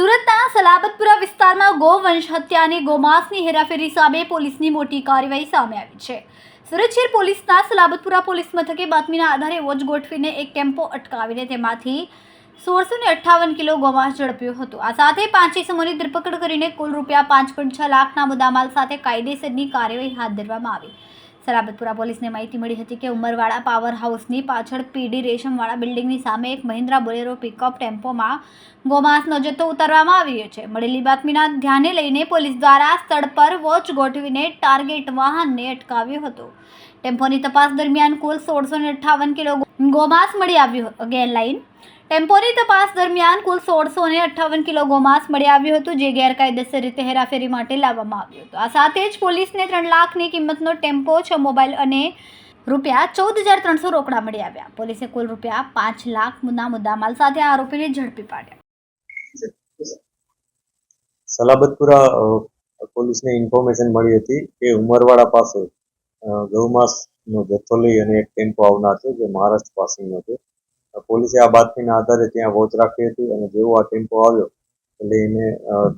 સલાબતપુરા વિસ્તારમાં ગોવંશ હત્યાની ગોમાંસની હેરાફેરી સામે પોલીસની મોટી કાર્યવાહી સામે આવી છે. સુરત શહેર પોલીસના સલાબતપુરા પોલીસ મથકે બાતમીના આધારે વોચ ગોઠવીને એક ટેમ્પો અટકાવીને તેમાંથી સોળસો ને અઠ્ઠાવન કિલો ગોમાંસ ઝડપ્યો હતો. આ સાથે પાંચ ઇસમોની ધરપકડ કરીને કુલ રૂપિયા પાંચ પોઈન્ટ છ લાખના મુદ્દામાલ સાથે કાયદેસરની કાર્યવાહી હાથ ધરવામાં આવી. સલાબતપુરા પોલીસને માહિતી મળી હતી કે ઉમરવાડા પાવર હાઉસની પાછળ પીડી રેશમવાળા બિલ્ડિંગની સામે એક મહિન્દ્રા બોલેરો પિકઅપ ટેમ્પોમાં ગોમાંસનો જથ્થો ઉતારવામાં આવ્યો છે. મળેલી બાતમીના ધ્યાને લઈને પોલીસ દ્વારા સ્થળ પર વોચ ગોઠવીને ટાર્ગેટ વાહનને અટકાવ્યો હતો. ટેમ્પોની તપાસ દરમિયાન કુલ સોળસો અઠ્ઠાવન કિલો ગોમાંસ મળી આવ્યું અગેન લાઈન ટેમ્પોની તપાસ દરમિયાન કુલ સોળસો ને અઠ્ઠાવન કિલો ગોમાંસ મળી આવ્યું હતું, જે ગેરકાયદેસર રીતે હેરાફેરી માટે લાવવામાં આવ્યું હતું. આ સાથે જ પોલીસને ત્રણ લાખની કિંમતનો ટેમ્પો, છ મોબાઈલ અને રૂપિયા ચૌદ હજાર ત્રણસો રોકડા મળી આવ્યા. પોલીસે કુલ રૂપિયા પાંચ લાખ મુદ્દા મુદ્દામાલ સાથે આરોપીને ઝડપી પાડ્યા. સલાબતપુરા પોલીસને ઇન્ફોર્મેશન મળી હતી કે ઉમરવાડા પાસે ગૌમાંસનો જથ્થો લઈ અને એક ટેમ્પો આવનાર છે, જે મહારાષ્ટ્ર પાસેનો છે. પોલીસે આ બાતમીના આધારે ત્યાં વોચ રાખી હતી અને જેવો આ ટેમ્પો આવ્યો એટલે એને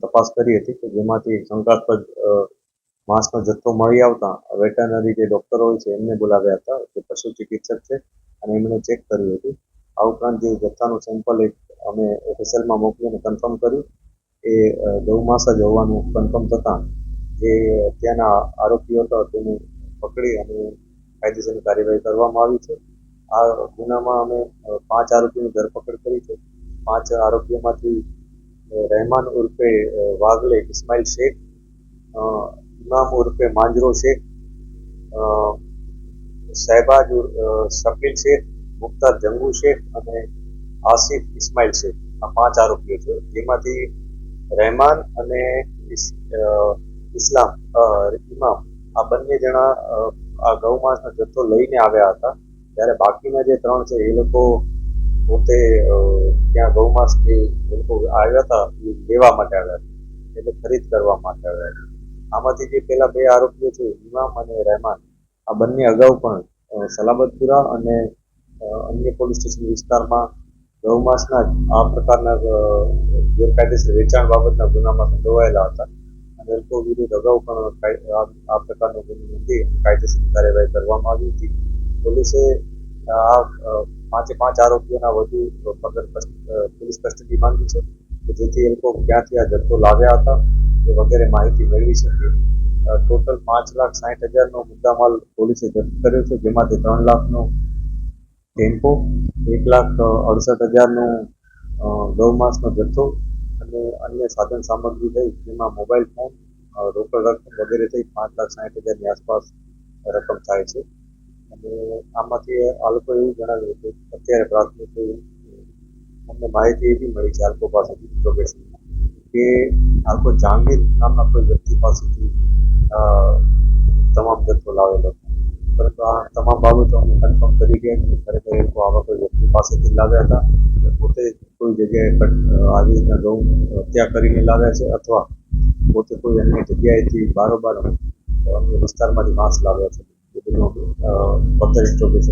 તપાસ કરી હતી કે જેમાંથી શંકાસ્પદ માંસનો જથ્થો મળી આવતા વેટરનરી જે ડૉક્ટર હોય છે એમને બોલાવ્યા હતા જે પશુ ચિકિત્સક છે અને એમણે ચેક કર્યું હતું. આ ઉપરાંત જે જથ્થાનું સેમ્પલ એક અમે એફએસએલમાં મોકલીને કન્ફર્મ કર્યું એ ગૌમાંસ જ હોવાનું કન્ફર્મ થતાં જે ત્યાંના આરોપીઓ હતા તેને પકડી અને કાયદેસરની કાર્યવાહી કરવામાં આવી છે. આ ગુનામાં અમે પાંચ આરોપીની ધરપકડ કરી છે. પાંચ આરોપીઓમાંથી રહેમાન ઉર્ફે વાઘલે ઇસ્માઇલ શેખ ઇમામ ઉર્ફે માંજરો શેખ અ, શકીલ શેખ મુખ્તાર જંગુ શેખ અને આસિફ ઇસ્માઇલ શેખ. આ પાંચ આરોપીઓ છે. જેમાંથી રહેમાન અને ઇસ્લામ ઇમામ આ બંને જણા આ આ ગૌમાંસનો જથ્થો લઈને આવ્યા હતા. જ્યારે બાકીના જે ત્રણ છે, એ લોકો પોતે ત્યાં ગૌમાંસ કે એ લોકો આવ્યા હતા, એ લેવા માટે આવ્યા હતા. એટલે ખરીદ કરવા માટે આવ્યા આમાંથી જે પેલા બે આરોપીઓ છે ઇમામ અને રહેમાન, આ બંને અગાઉ પણ સલાબતપુરા અને અન્ય પોલીસ સ્ટેશન વિસ્તારમાં ગૌમાસના આ પ્રકારના ગેરકાયદેસર વેચાણ બાબતના ગુનામાં સંડોવાયેલા હતા. અને લોકો વિરુદ્ધ અગાઉ પણ આ પ્રકારનો ગુનો નોંધી કાયદેસર કાર્યવાહી કરવામાં આવી હતી. પોલીસે આ પાંચે પાંચ આરોપીઓના વધુ પોલીસ કસ્ટડી માંગી છે કે જેથી એ લોકો ક્યાંથી આ જથ્થો લાવ્યા હતા એ વગેરે માહિતી મેળવી શકીએ ટોટલ પાંચ લાખ સાઠ હજારનો મુદ્દામાલ પોલીસે જપ્ત કર્યો છે જેમાંથી ત્રણ લાખનો ટેમ્પો, એક લાખ અડસઠ હજારનો ગૌમાંસનો જથ્થો અને અન્ય સાધન સામગ્રી થઈ, જેમાં મોબાઈલ ફોન રોકડ રકમ વગેરે થઈ પાંચ લાખ સાઠ હજારની આસપાસ રકમ થાય છે. અને આમાંથી આ લોકો એવું જણાવ્યું કે અત્યારે પ્રાથમિક અમને માહિતી એવી મળી છે આલ્કો પાસેથી ઇન્ટ્રોગેશનમાં કે આલ્કો જાંગીર નામના કોઈ વ્યક્તિ પાસેથી તમામ જથ્થો લાવેલો પરંતુ આ તમામ બાબતો અમે કન્ફર્મ કરી ગયા કે ખરેખર એ લોકો આવા કોઈ વ્યક્તિ પાસેથી લાવ્યા હતા પોતે કોઈ જગ્યાએ આવી રીતના ગૌ હત્યા કરીને લાવ્યા છે અથવા પોતે કોઈ અન્ય જગ્યાએથી બારોબાર અન્ય વિસ્તારમાંથી માંસ લાવ્યા છે. ಇದು ಭತ್ತದ ಸ್ಟೋರ್ ಕೇಸ್